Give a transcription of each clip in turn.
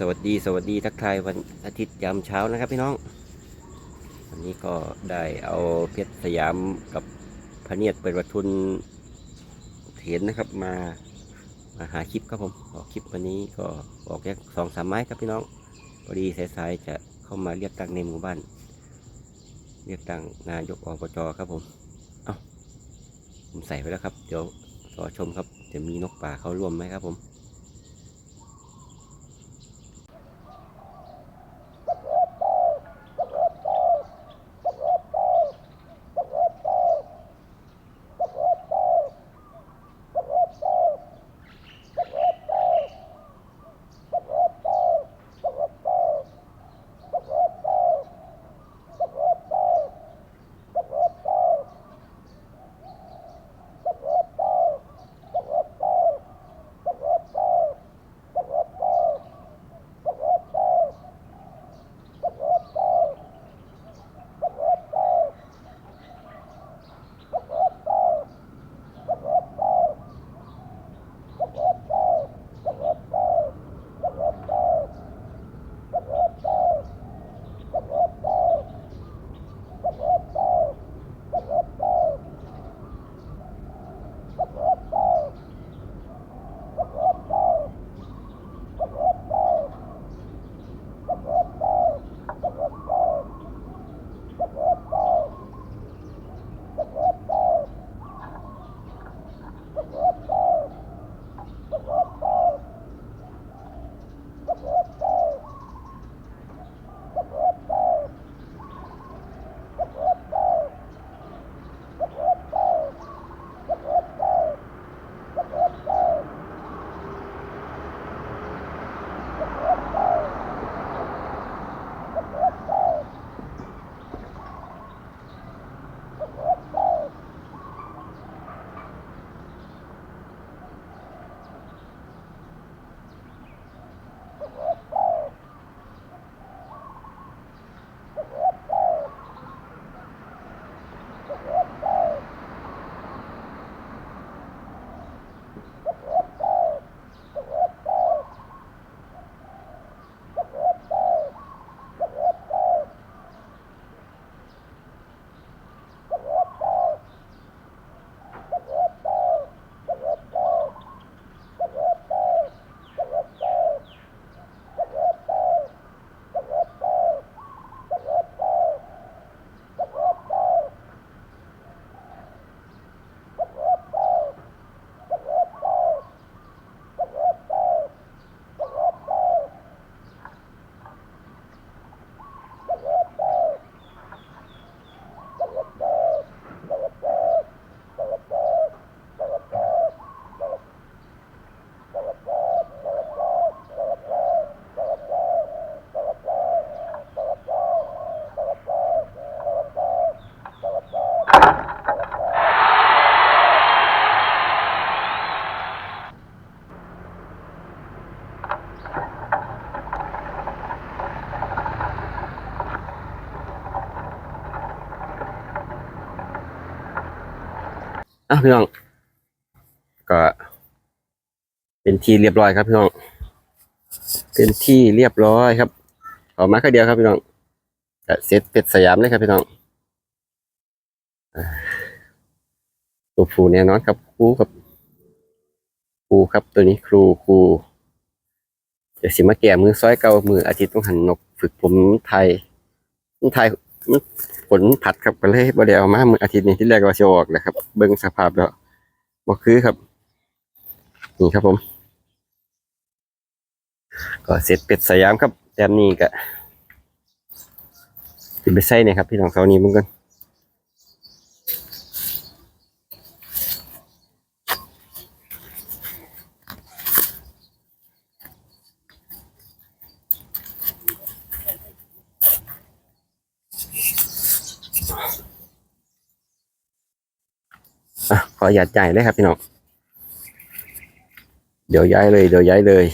สวัสดีสวัสดีทักทายวันอาทิตย์ยามเช้านะครับพี่น้อง วันนี้ก็ได้เอาเพชรสยามกับพระเนียดเปิดประทุนเถียนนะครับมามาหาคลิปครับผมออกคลิปวันนี้ก็ออกแค่สองสามไม้ครับพี่น้องพอดีสายๆจะเข้ามาเรียกตั้งในหมู่บ้าน เรียกตั้งนายกอบจครับผมเอาผมใส่ไปแล้วครับ เดี๋ยวรอชมครับจะมีนกป่าเขาร่วมไหมครับผม อะพี่น้อง ก็เป็นที่เรียบร้อยครับพี่น้อง เป็นที่เรียบร้อยครับออกมาแค่เดียวครับพี่น้องก็เสร็จเป็ดสยามเลยครับพี่น้องตัวผูแน่นอนครับครูครับครูครับ ตัวนี้ครูครูเดี๋ยวสิมาแก่มือซ้อยเก่ามืออาทิตย์ต้องหันนกฝึกผมไทยไทย มันผลผัดครับก็เลยบ่ได้เอามาเมื่ออาทิตย์นี้ที่แรกว่าจะออกนะครับ เบิ้งสภาพแล้วบ่คือครับ นี่ครับผม ก็เสร็จเป็ดสยามครับแต้มนี้ก็ติไปใส่เนี่ยครับพี่น้องเสานี้มึงกัน อะขอหยาดจ่ายเลยครับพี่น้อง เดี๋ยวย้ายเลย เดี๋ยวย้ายเลย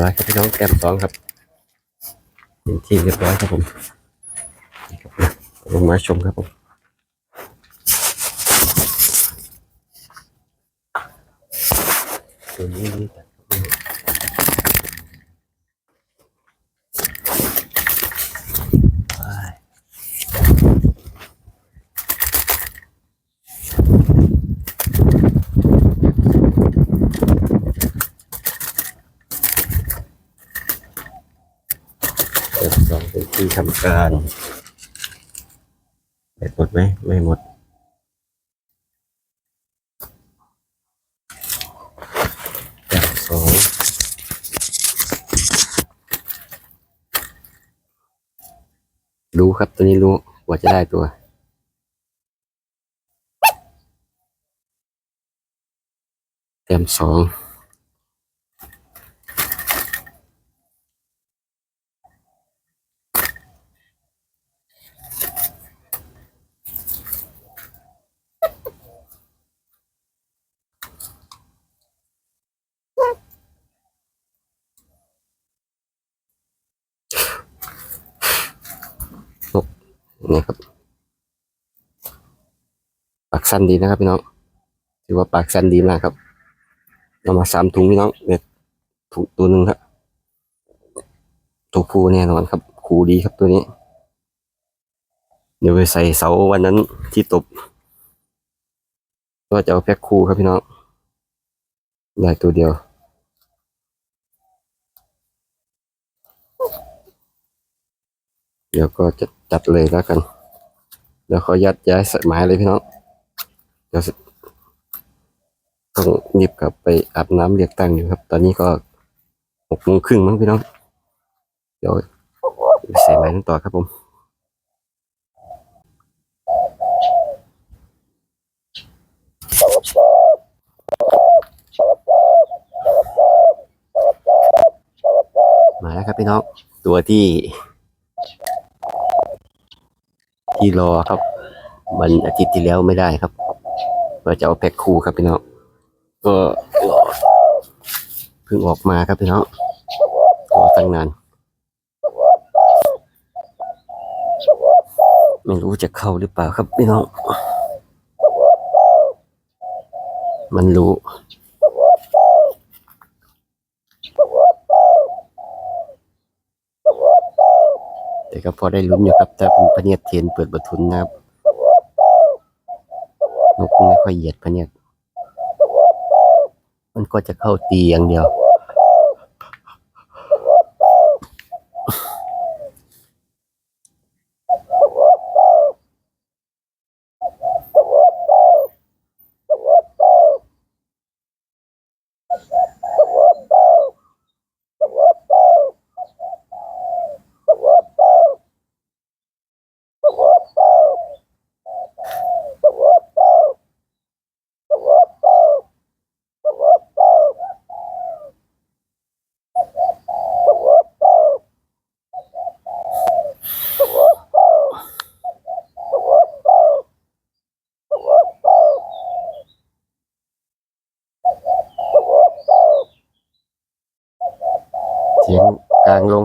ร้อยครับพี่น้องแต้มสองครับเป็นที่เรียบร้อยครับผมลงมาชมครับผมตัวนี้นี่จัดครับแต้มสองเป็น ทำการแบตหมดไหมไม่หมดแต้มสองรู้ครับตัวนี้รู้กว่าจะได้ตัวเต็มสอง สั้นดีนะครับพี่น้องถือว่าปากสั้นดีมากครับเอามาสามถุงพี่น้องเนี่ยถุงตัวหนึ่งครับตัวผู้แน่นอนครับคูดีครับตัวนี้ เดี๋ยวไปใส่เสาวันนั้นที่ตบ ก็จะเอาแพ็คคู่ครับพี่น้องได้ตัวเดียวเดี๋ยวก็จะจัดเลยแล้วกัน เดี๋ยวขอยัดย้ายสายไม้เลยพี่น้อง เดี๋ยวต้องรีบกลับไปอาบน้ำเรียกตั้งอยู่ครับ ตอนนี้ก็หกโมงครึ่งมั้งพี่น้อง เดี๋ยวใส่ไม้นั้นต่อครับผมมาแล้วครับพี่น้อง ตัวที่ ที่รอครับ มันอาทิตย์ที่แล้วไม่ได้ครับ ก็จะเอาแพ็คคู่ครับพี่น้องก็เพิ่งออกมาครับพี่น้องรอตั้งนานไม่รู้จะเข้าหรือเปล่าครับพี่น้อง มันรู้แต่ก็พอได้ลุ้นอยู่ครับแต่เป็นพเนียดเทียนเปิดประทุนนะครับ นกไม่ค่อยเหยียดพะเนี่ย มันก็จะเข้าตีอย่างเดียว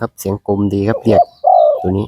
ครับเสียงกลมดีครับเรียกตัวนี้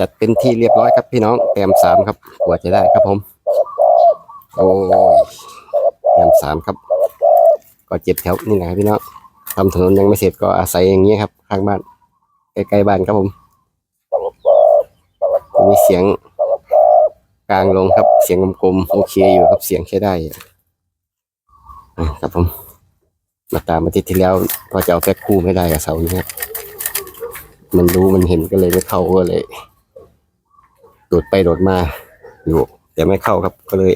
จัดเป็นที่เรียบร้อยครับพี่น้องแต้มสามครับกว่าจะได้ครับผม โอ้ยแต้มสามครับ ก็เจ็ดแถวนี่นะครับพี่น้องทำถนนยังไม่เสร็จก็อาศัยอย่างนี้ครับข้างบ้านใกล้ๆบ้านครับผมมีเสียงกลางลงครับเสียงกลมๆโอเคอยู่ครับเสียงใช้ได้ครับผมมาตามอาทิตที่แล้วพอจะเอาแพ็คคู่ไม่ได้กับเสานี้ครับมันรู้มันเห็นก็เลยไม่เข้าก็เลย โดดไปโดดมาอยู่ แต่ไม่เข้าครับก็เลย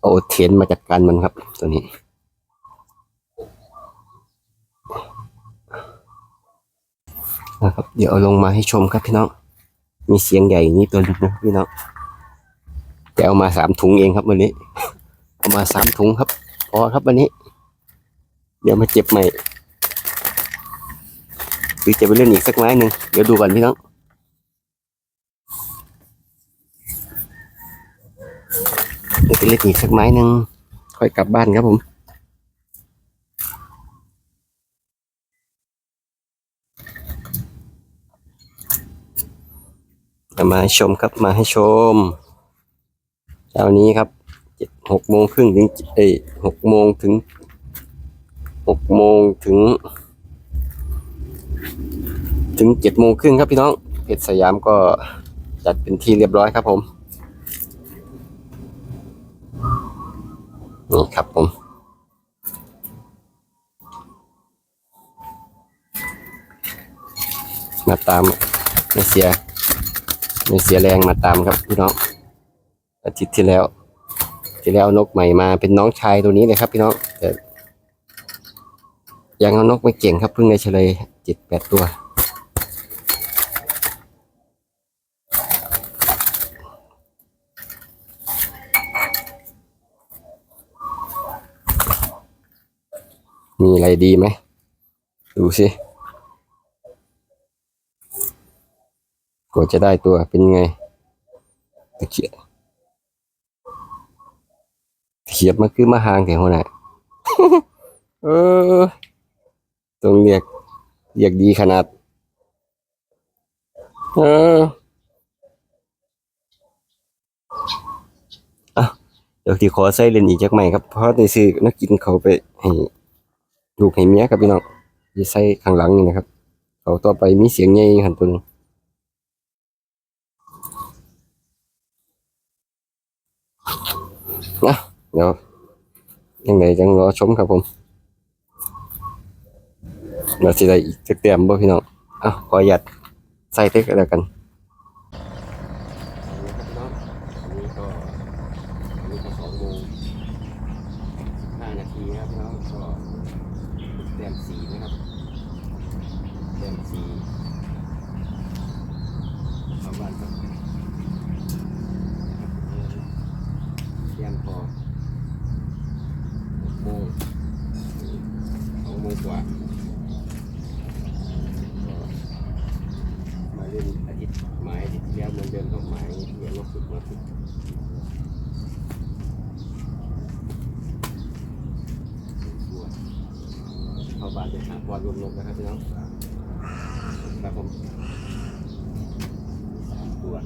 เอาเทียนมาจัดการมันครับ ตัวนี้ นะครับ เดี๋ยวเอาลงมาให้ชมครับพี่น้องมีเสียงใหญ่อย่างนี้ตัวนึงนะพี่น้องแต่เอามาสามถุงเองครับวันนี้ เอามาสามถุงครับ พอครับวันนี้ เดี๋ยวมาเจ็บใหม่หรือจะไปเล่นอีกสักไม้หนึ่งเดี๋ยวดูก่อนพี่น้อง เดี๋ยวไปเล่นอีกสักไม้หนึ่งค่อยกลับบ้านครับผม มาให้ชมครับมาให้ชมเช้านี้ครับเจ็ดหกโมงครึ่งถึงเอ้หกโมงถึงหกโมงถึง ถึงเจ็ดโมงครึ่งครับพี่น้องเพชรสยามก็จัดเป็นที่เรียบร้อยครับผม นี่ครับผม มาตามไม่เสียไม่เสียแรงมาตามครับพี่น้องอาทิตย์ที่แล้ว ที่แล้วนกใหม่มาเป็นน้องชายตัวนี้เลยครับ พี่น้องแต่ยังเอานกไม่เก่งครับเพิ่งได้เฉลยเจ็ดแปดตัว อะไรดีไหม ดูสิกว่าจะได้ตัวเป็นไงตะเขียบตะเขียบมันคือมาหางแถวไหนะเออต้องเรียกเรียกดีขนาด เอออะเดี๋ยวที่ขอใส่เลนอีกจักใหม่ครับ เพราะในซื้อนักกินเขาไปให้ ลูกให้เมียครับพี่น้องจะใส่ข้างหลังนี่นะครับเขาต่อไปมีเสียงใหญ่หันตัวนึงนะเดี๋ยวยังไงจังรอชมครับผมเราจะได้อีกเตรียมบ่พี่น้องอะขอหยัดใส่เต็กแล้วกันนาทีครับพี่น้องก็เตรียมสีนะครับเตรียมสีประมาณสัก เที่ยงพอหกโมงสองโมงกว่าก็มาเล่นอาทิตย์หมายอาทิตย์ที่แล้วเหมือนเดิมครับหมาย เรียนลบสุดมาสุดเข้าบ้านไปหาบอลรวมลงนะครับพี่น้องครับผมสามตัว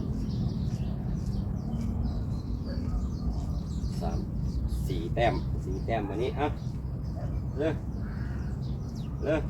สามสี่แต้มสี่แต้มวันนี้อะเลิกเลิก